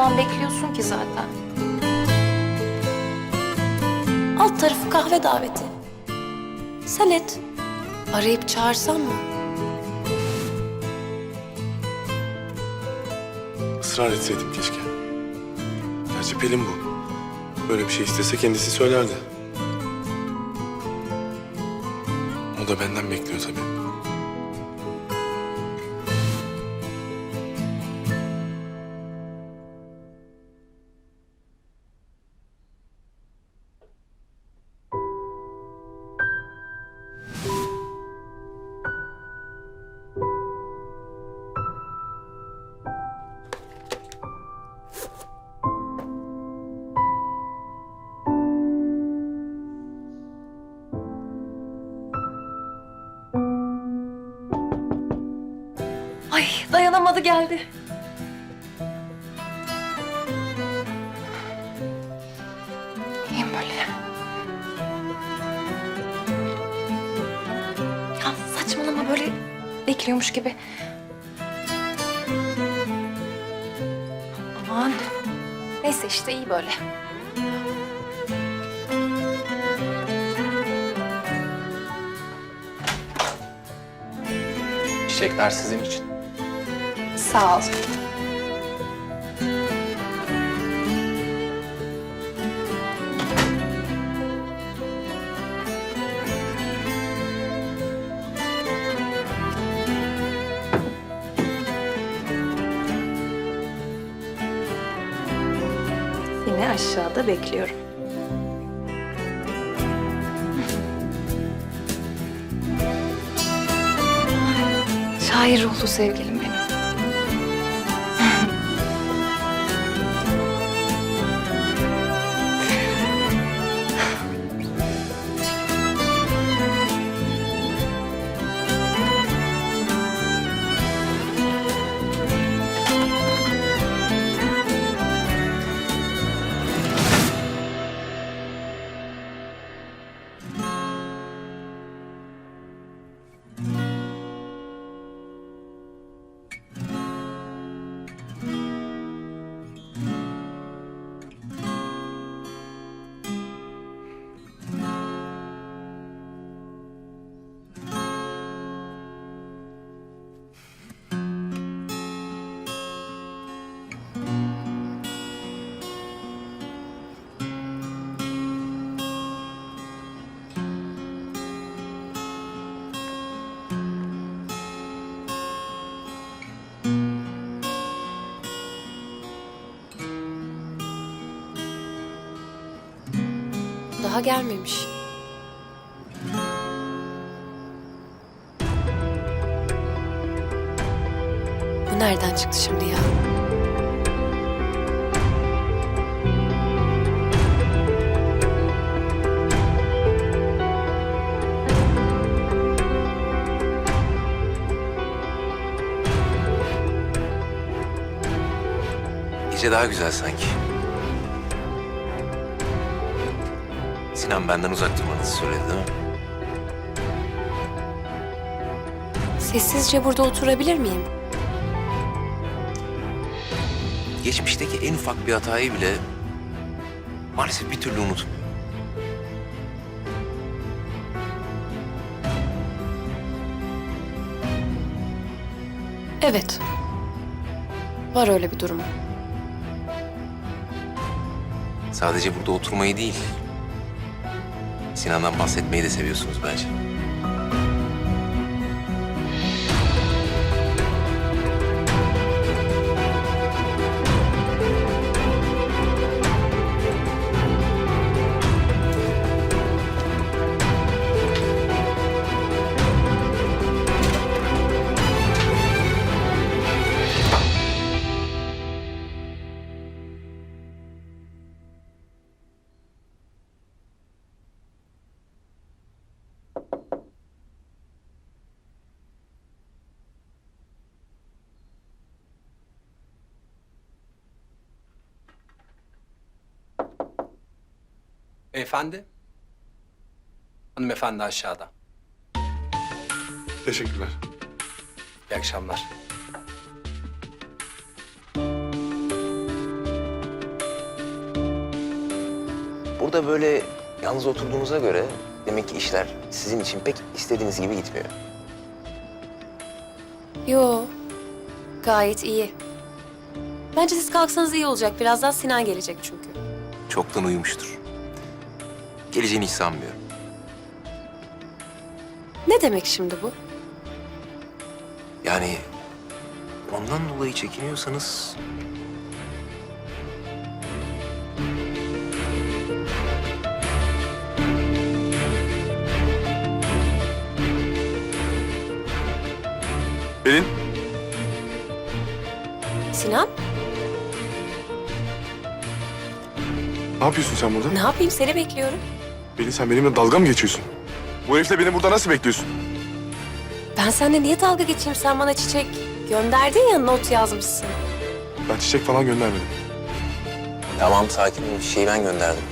ondan bekliyorsun ki zaten? Alt tarafı kahve daveti. Sen et. Arayıp çağırsan mı? Israr etseydim keşke. Gerçi Pelin bu. Böyle bir şey istese kendisi söylerdi. O da benden bekliyor tabii. Dayanamadı geldi. İyiyim böyle. Ya saçmalama böyle bekliyormuş gibi. Aman. Neyse işte iyi böyle. Çiçekler sizin için. Sağ ol. Seni aşağıda bekliyorum. Şair ruhlu sevgilim Daha gelmemiş. Bu nereden çıktı şimdi ya? Gece daha güzel sanki. Sinan benden uzak durmanızı söyledi değil mi? Sessizce burada oturabilir miyim? Geçmişteki en ufak bir hatayı bile maalesef bir türlü unut. Evet. Var öyle bir durum. Sadece burada oturmayı değil, Sinan'dan bahsetmeyi de seviyorsunuz bence. Beyefendi? Hanımefendi aşağıda. Teşekkürler. İyi akşamlar. Burada böyle yalnız oturduğunuza göre demek ki işler sizin için pek istediğiniz gibi gitmiyor. Yo, gayet iyi. Bence siz kalksanız iyi olacak. Birazdan Sinan gelecek çünkü. Çoktan uyumuştur. Geleceğini hiç sanmıyorum. Ne demek şimdi bu? Yani ondan dolayı çekiniyorsanız Pelin, Sinan, ne yapıyorsun sen burada? ne yapayım? Seni bekliyorum. Pelin sen benimle dalga mı geçiyorsun? Bu herifle beni burada nasıl bekliyorsun? Ben seninle niye dalga geçeyim? Sen bana çiçek gönderdin ya, not yazmışsın. Ben çiçek falan göndermedim. tamam sakin ol. Çiçeği ben gönderdim.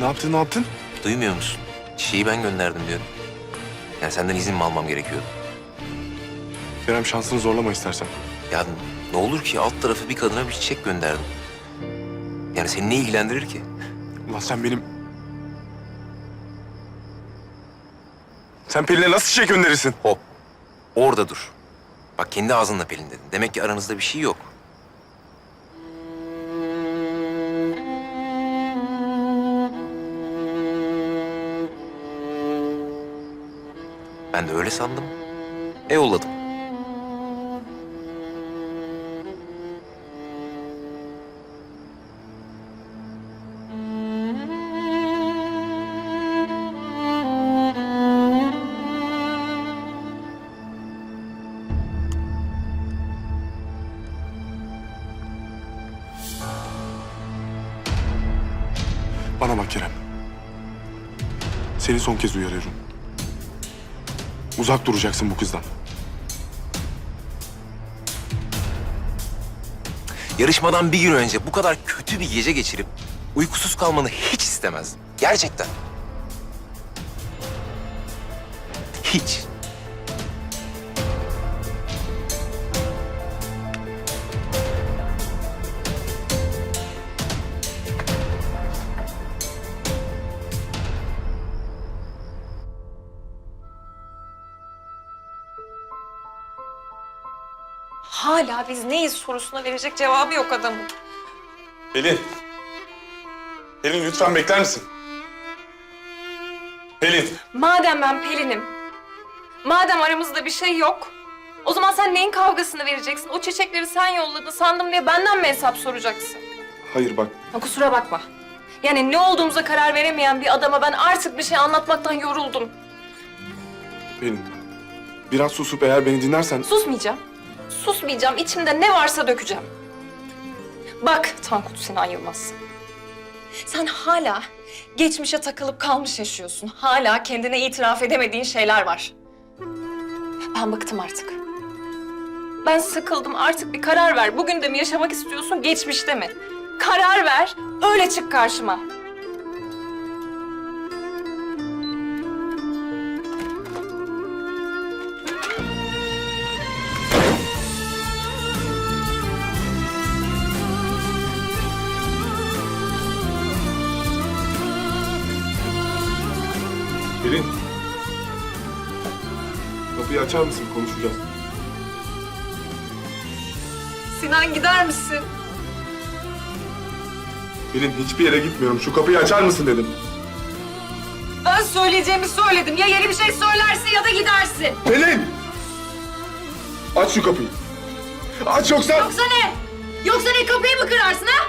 Ne yaptın, ne yaptın? Duymuyor musun? Çiçeği ben gönderdim diyorum. Yani senden izin mi almam gerekiyordu? Kerem şansını zorlama istersen. Ya ne olur ki alt tarafı bir kadına bir çiçek gönderdim. Yani seni ne ilgilendirir ki? Ulan sen benim... Sen Pelin'e nasıl çiçek gönderirsin? Hop. Orada dur. Bak kendi ağzınla Pelin dedin. Demek ki aranızda bir şey yok. Ben de öyle sandım. E yolladım. Bana bak Kerem. Seni son kez uyarıyorum. Uzak duracaksın bu kızdan. Yarışmadan bir gün önce bu kadar kötü bir gece geçirip uykusuz kalmanı hiç istemezdim. Gerçekten. Hiç. Hala biz neyiz sorusuna verecek cevabı yok adamın. Pelin. Pelin lütfen bekler misin? Pelin. Madem ben Pelin'im, madem aramızda bir şey yok, o zaman sen neyin kavgasını vereceksin? O çiçekleri sen yolladın sandım diye benden mi hesap soracaksın? Hayır bak. Ha, kusura bakma. Yani ne olduğumuza karar veremeyen bir adama ben artık bir şey anlatmaktan yoruldum. Pelin. Biraz susup eğer beni dinlersen... Susmayacağım. Susmayacağım. İçimde ne varsa dökeceğim. Bak Tankut Sinan Yılmaz. Sen hala geçmişe takılıp kalmış yaşıyorsun. Hala kendine itiraf edemediğin şeyler var. Ben bıktım artık. Ben sıkıldım. Artık bir karar ver. Bugün de mi yaşamak istiyorsun, geçmişte mi? Karar ver. Öyle çık karşıma. Pelin. Kapıyı açar mısın? Konuşacağız. Sinan gider misin? Pelin hiçbir yere gitmiyorum. Şu kapıyı açar mısın dedim. Ben söyleyeceğimi söyledim. Ya yeni bir şey söylersin ya da gidersin. Pelin! Aç şu kapıyı. Aç yoksa... Yoksa ne? Yoksa ne kapıyı mı kırarsın ha?